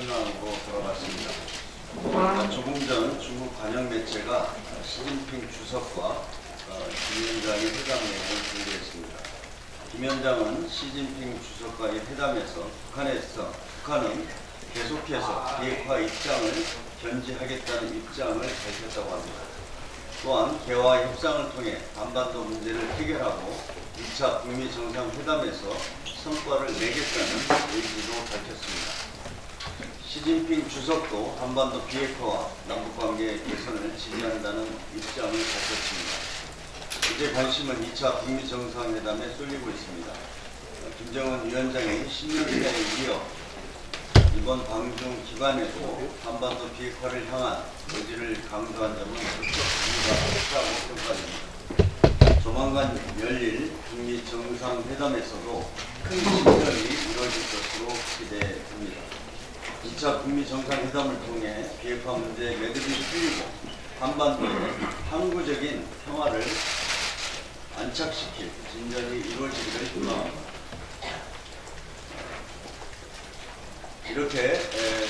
마치고 평양으로 돌아갔습니다. 어, 조금 전 중국 관영 매체가 시진핑 주석과 어, 김 위원장의 회담 내용을 공개했습니다. 김 위원장은 시진핑 주석과의 회담에서 북한에서 북한은 계속해서 비핵화 입장을 견지하겠다는 입장을 밝혔다고 합니다. 또한 개화 협상을 통해 한반도 문제를 해결하고 2차 북미 정상회담에서 성과를 내겠다는. 시진핑 주석도 한반도 비핵화와 남북관계 개선을 지지한다는 입장을 밝혔습니다. 이제 관심은 2차 북미 정상회담에 쏠리고 있습니다. 김정은 위원장의 10년간에 이어 이번 방중 기간에도 한반도 비핵화를 향한 의지를 강조한 점은 적극 의미가 있다고 평가됩니다. 조만간 열릴 북미 정상회담에서도 큰 진전이 이루어질 것으로 기대됩니다. 2차 북미 정상회담을 통해 비핵화 문제의 매듭이 풀리고 한반도에 항구적인 평화를 안착시킬 진전이 이루어지기를 희망합니다. 이렇게 에,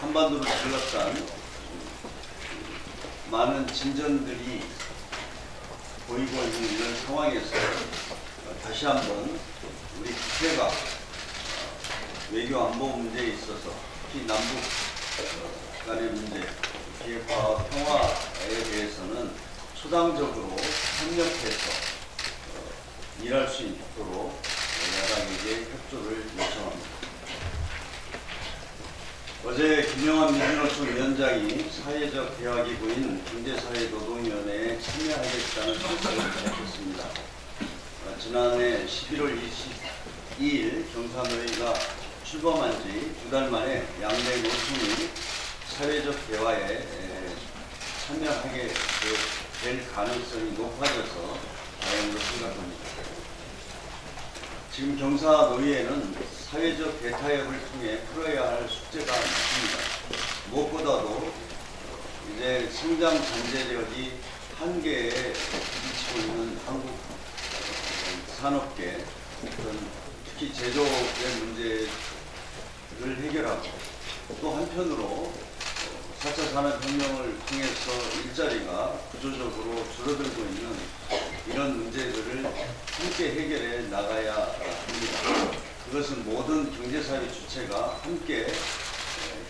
한반도를 둘러싼 많은 진전들이 보이고 있는 이런 상황에서 다시 한번 우리 국회가 어, 외교 안보 문제에 있어서 특히 남북 어, 간의 문제, 비핵화 평화에 대해서는 초당적으로 협력해서 어, 일할 수 있도록 야당에게 협조를 요청합니다. 어제 김영환 민주노총 위원장이 사회적 대화기구인 경제사회노동위원회에 참여하겠다는 뜻을 밝혔습니다. 어, 지난해 11월 22일 경사노위가 출범한 지 두 달 만에 양대 노총이 사회적 대화에 에, 참여하게 되- 될 가능성이 높아져서 다행으로 생각합니다. 지금 경사노위에는 사회적 대타협을 통해 풀어야 할 숙제가 있습니다. 무엇보다도 이제 성장 잠재력이 한계에 부딪히고 있는 한국 산업계, 특히 제조업의 문제 를 해결하고 또 한편으로 4차 산업혁명을 통해서 일자리가 구조적으로 줄어들고 있는 이런 문제들을 함께 해결해 나가야 합니다. 그것은 모든 경제사회 주체가 함께 에,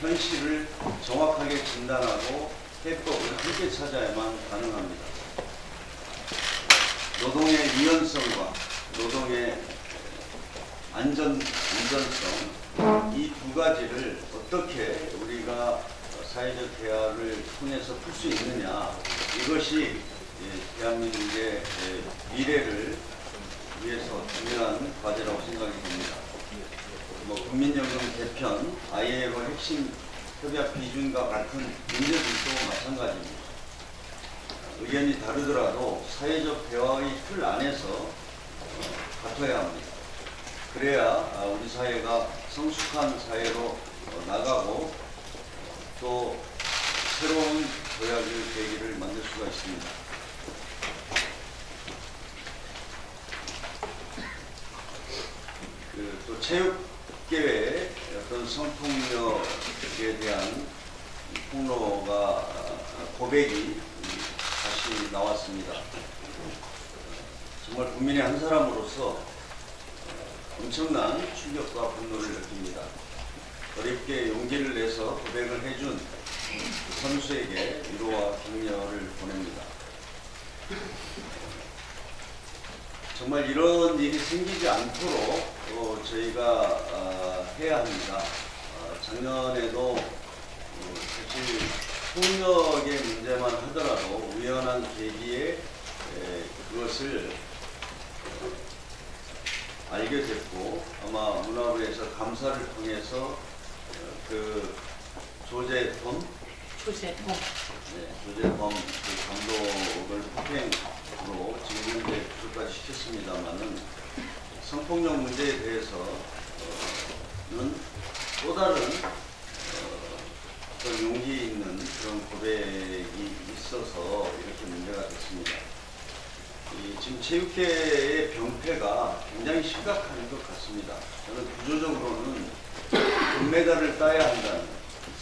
현실을 정확하게 진단하고 해법을 함께 찾아야만 가능합니다. 노동의 유연성과 노동의 안전, 안전성 이 두 가지를 어떻게 우리가 사회적 대화를 통해서 풀 수 있느냐 이것이 예, 대한민국의 예, 미래를 위해서 중요한 과제라고 생각이 듭니다. 뭐 국민연금 개편, IMF 핵심 협약 비준과 같은 문제들도 마찬가지입니다. 의견이 다르더라도 사회적 대화의 틀 안에서 어, 같아야 합니다. 그래야 아, 우리 사회가 성숙한 사회로 어, 나가고 또 새로운 도약의 계기를 만들 수가 있습니다. 그 또 체육계의 어떤 성폭력에 대한 폭로가 고백이 다시 나왔습니다. 정말 국민의 한 사람으로서 엄청난 충격과 분노를 느낍니다. 어렵게 용기를 내서 고백을 해준 그 선수에게 위로와 격려를 보냅니다. 정말 이런 일이 생기지 않도록 어, 저희가 아, 해야 합니다. 아, 작년에도 어, 사실 폭력의 문제만 하더라도 우연한 계기에 에, 그것을 어, 알게 됐고 아마 문화부에서 감사를 통해서 어, 그 조재범 조세동. 네, 조재범 그 감독을 폭행으로 지금 현재 구속까지 시켰습니다만은 성폭력 문제에 대해서는 또 다른 어, 어떤 용기 있는 그런 고백이 있어서 이렇게 문제가 됐습니다. 이 지금 체육계의 병폐가 굉장히 심각한 것 같습니다. 저는 구조적으로는 금메달을 따야 한다는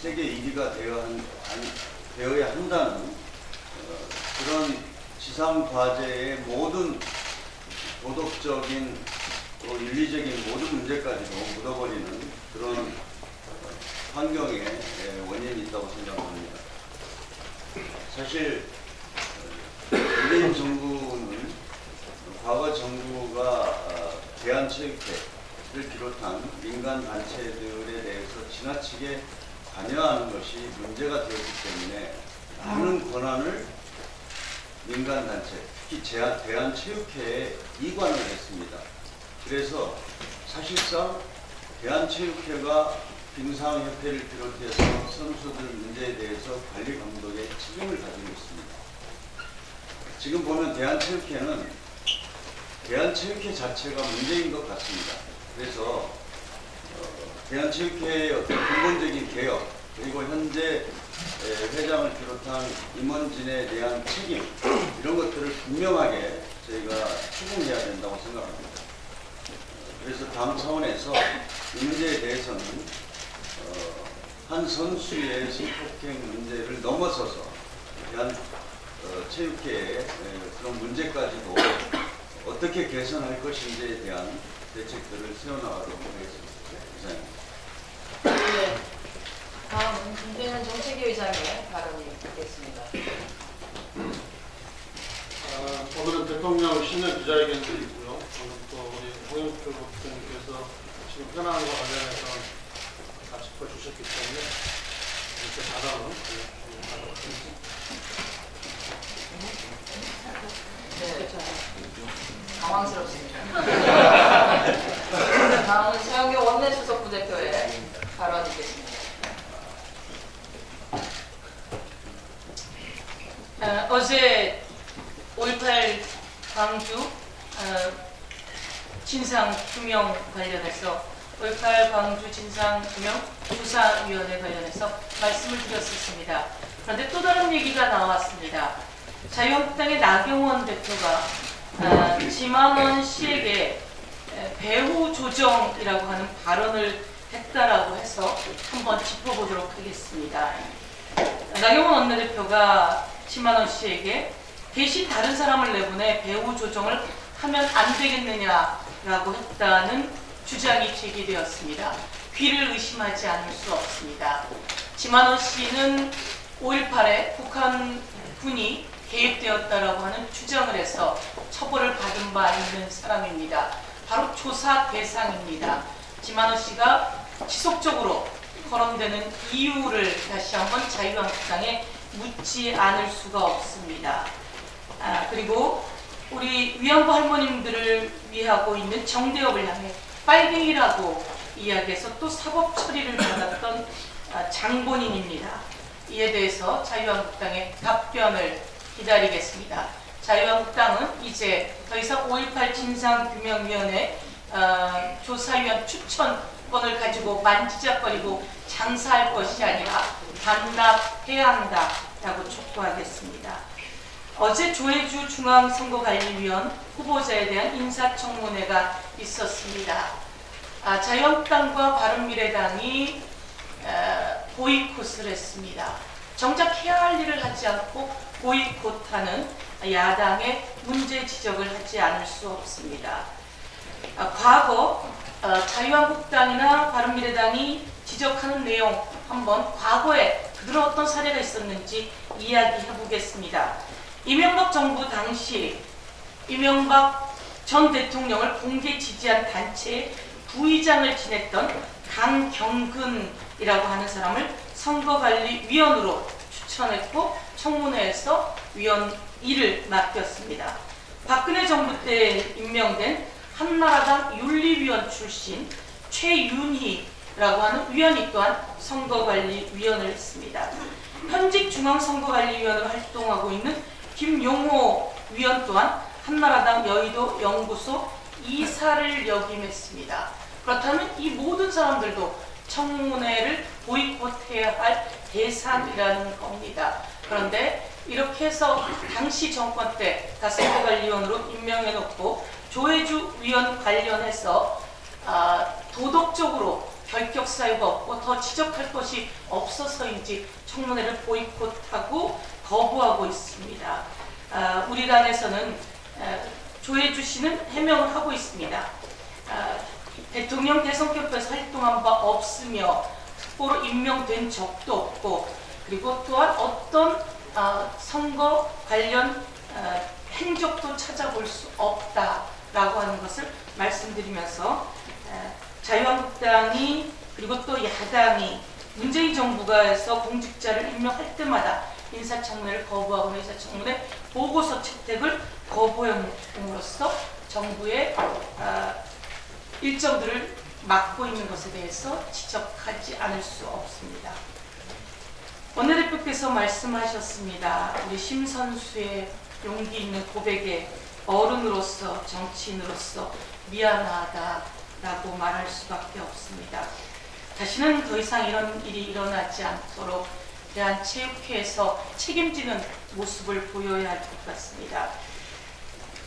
세계 1위가 되어야, 한, 한- 되어야 한다는 어, 그런 지상 과제의 모든 도덕적인 또 윤리적인 모든 문제까지도 묻어버리는 그런 어, 환경에 예, 원인이 있다고 생각합니다. 사실 어, 문재인 정부는 과거 정부가 어, 대한체육회를 비롯한 민간 단체들에 대해서 지나치게 관여하는 것이 문제가 되었기 때문에 많은 권한을 민간 단체, 특히 대한체육회에 이관을 했습니다. 그래서 사실상 대한체육회가 빙상협회를 비롯해서 선수들 문제에 대해서 관리 감독의 책임을 가지고 있습니다. 지금 보면 대한체육회는 대한체육회 자체가 문제인 것 같습니다. 그래서 어, 대한체육회의 어떤 근본적인 개혁 그리고 현재 에, 회장을 비롯한 임원진에 대한 책임 이런 것들을 분명하게 저희가 추궁해야 된다고 생각합니다. 어, 그래서 다음 차원에서 이 문제에 대해서는 어, 한 선수의 성폭행 문제를 넘어서서 대한 어, 체육계의 에, 그런 문제까지도 어떻게 개선할 것인지에 대한 대책들을 세워나가도록 하겠습니다. 이상입니다. 네. 다음은 김대현 정책위 의장의 발언이 있겠습니다. 아, 오늘은 대통령 신년 기자회견도 있고요. 오늘 또 우리 홍영표 국장님께서 지금 현안과 관련해서 다 짚어주셨기 때문에 이렇게 발언은 하도록 하겠습니다. 네. 당황스럽습니다. 다음은 최영교 원내수석 부대표의 발언이 있겠습니다. 어, 어제 5.18 광주 어, 진상 규명 관련해서 5.18 광주 진상 규명 조사위원회 관련해서 말씀을 드렸었습니다. 그런데 또 다른 얘기가 나왔습니다. 자유한국당의 나경원 대표가 어, 지만원 씨에게 에, 배후 조정이라고 하는 발언을 했다라고 해서 한번 짚어보도록 하겠습니다. 나경원 원내대표가 심만원 씨에게 대신 다른 사람을 내보내 배우 조정을 하면 안 되겠느냐라고 했다는 주장이 제기되었습니다. 귀를 의심하지 않을 수 없습니다. 지만원 씨는 5.18에 북한 군이 개입되었다라고 하는 주장을 해서 처벌을 받은 바 있는 사람입니다. 바로 조사 대상입니다. 지만원 씨가 지속적으로 거론되는 이유를 다시 한번 자유한국당에 묻지 않을 수가 없습니다. 아, 그리고 우리 위안부 할머님들을 위하고 있는 정대협을 향해 빨갱이라고 이야기해서 또 사법 처리를 받았던 아, 장본인입니다. 이에 대해서 자유한국당의 답변을 기다리겠습니다. 자유한국당은 이제 더 이상 5.18 진상규명위원회 어, 조사위원 추천권을 가지고 만지작거리고 장사할 것이 아니라 반납해야 한다라고 촉구하겠습니다. 어제 조혜주 중앙선거관리위원 후보자에 대한 인사청문회가 있었습니다. 아, 자유한국당과 바른미래당이 어, 보이콧을 했습니다. 정작 해야 할 일을 하지 않고 보이콧하는 야당의 문제 지적을 하지 않을 수 없습니다. 아, 과거 어, 자유한국당이나 바른미래당이 지적하는 내용 한번 과거에 그런 어떤 사례가 있었는지 이야기해 보겠습니다. 이명박 정부 당시 이명박 전 대통령을 공개 지지한 단체의 부의장을 지냈던 강경근이라고 하는 사람을 선거관리위원으로 추천했고 청문회에서 위원 1을 맡겼습니다. 박근혜 정부 때 임명된 한나라당 윤리위원 출신 최윤희라고 하는 위원이 또한 선거관리위원을 했습니다. 현직 중앙선거관리위원으로 활동하고 있는 김용호 위원 또한 한나라당 여의도 연구소 이사를 역임했습니다. 그렇다면 이 모든 사람들도 청문회를 보이콧해야 할 대상이라는 겁니다. 그런데 이렇게 해서 당시 정권 때 다선거관리위원으로 임명해놓고 조혜주 위원 관련해서 아, 도덕적으로 결격 사유가 없고 더 지적할 것이 없어서인지 청문회를 보이콧하고 거부하고 있습니다. 아, 우리 당에서는 아, 조혜주 씨는 해명을 하고 있습니다. 아, 대통령 대선 캠프에서 활동한 바 없으며 후보로 임명된 적도 없고 그리고 또한 어떤 아, 선거 관련 아, 행적도 찾아볼 수 없다라고 하는 것을 말씀드리면서 아, 자유한국당이 그리고 또 야당이 문재인 정부가 해서 공직자를 임명할 때마다 인사청문회를 거부하거나 인사청문회 보고서 채택을 거부함으로써 정부의 아, 일정들을 막고 있는 것에 대해서 지적하지 않을 수 없습니다. 원내대표께서 말씀하셨습니다. 우리 심 선수의 용기 있는 고백에 어른으로서 정치인으로서 미안하다라고 말할 수밖에 없습니다. 다시는 더 이상 이런 일이 일어나지 않도록 대한체육회에서 책임지는 모습을 보여야 할 것 같습니다.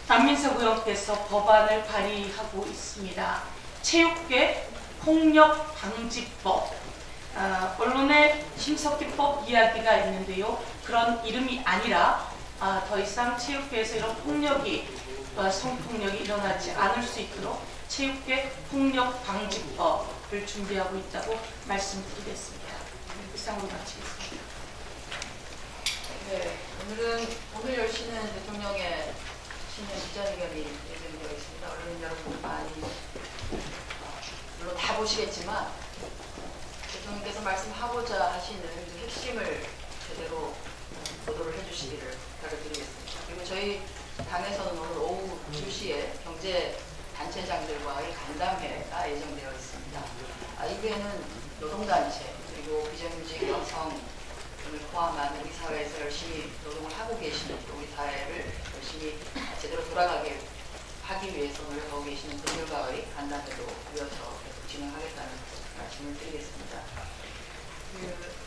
안민석 의원께서 법안을 발의하고 있습니다. 체육계 폭력 방지법. 아, 언론에 심석기법 이야기가 있는데요. 그런 이름이 아니라 아, 더 이상 체육계에서 이런 폭력이 아, 성폭력이 일어나지 않을 수 있도록 체육계 폭력 방지법을 준비하고 있다고 말씀드리겠습니다. 이상으로 마치겠습니다. 네, 오늘은 오늘 열시는 대통령의 신년 기자회견이 예정되어 있습니다. 언론 여러분 많이 어, 물론 다 보시겠지만 대통령께서 말씀하고자 하시는 그 핵심을 제대로 보도를 해주시기를 부탁드리겠습니다. 그리고 저희 당에서는 오늘 오후 2시에 경제 단체장들과의 간담회가 예정되어 있습니다. 아, 이후에는 노동단체 그리고 비정규직 여성 을 포함한 우리 사회에서 열심히 노동을 하고 계시는 또 우리 사회를 열심히 제대로 돌아가게 하기 위해서 노력하고 계시는 분들과의 간담회도 이어서 계속 진행하겠다는 말씀을 드리겠습니다. 그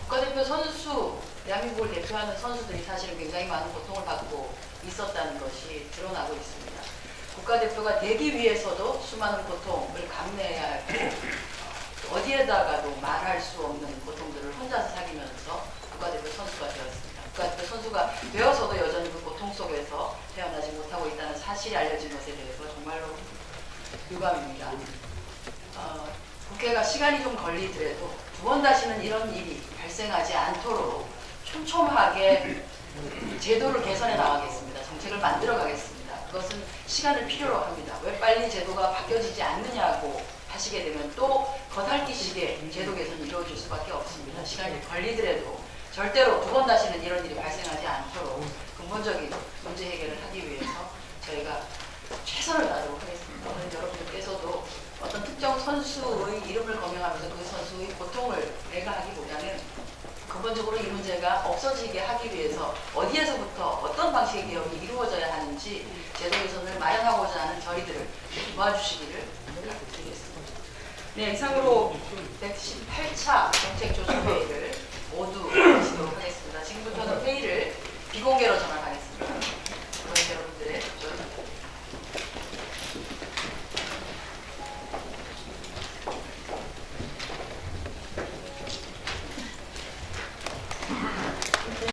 국가대표 선수, 대한민국을 대표하는 선수들이 사실은 굉장히 많은 고통을 받고 있었다는 것이 드러나고 있습니다. 국가대표가 되기 위해서도 수많은 고통을 감내해야 하고 어디에다가도 말할 수 없는 고통들을 혼자서 사귀면서 국가대표 선수가 되었습니다. 국가대표 선수가 되어서도 여전히 그 고통 속에서 태어나지 못하고 있다는 사실이 알려진 것에 대해서 정말로 유감입니다. 어, 국회가 시간이 좀 걸리더라도 두 번 다시는 이런 일이 발생하지 않도록 촘촘하게 제도를 개선해 나가겠습니다. 정책을 만들어 가겠습니다. 그것은 시간을 필요로 합니다. 왜 빨리 제도가 바뀌어지지 않느냐고 하시게 되면 또 겉핥기식의 제도 개선이 이루어질 수밖에 없습니다. 시간이 걸리더라도 절대로 두 번 다시는 이런 일이 발생하지 않도록 근본적인 문제 해결을 하기 위해서 저희가 최선을 다하도록 하겠습니다. 오늘 여러분들께서도 어떤 특정 선수의 이름을 거명하면서 그 선수의 고통을 배가하기보다는 근본적으로 이 문제가 없어지게 하기 위해서 어디에서부터 어떤 방식의 개혁이 이루어져야 하는지 제도 개선을 마련하고자 하는 저희들을 도와주시기를. 네, 이상으로 118차 정책조정회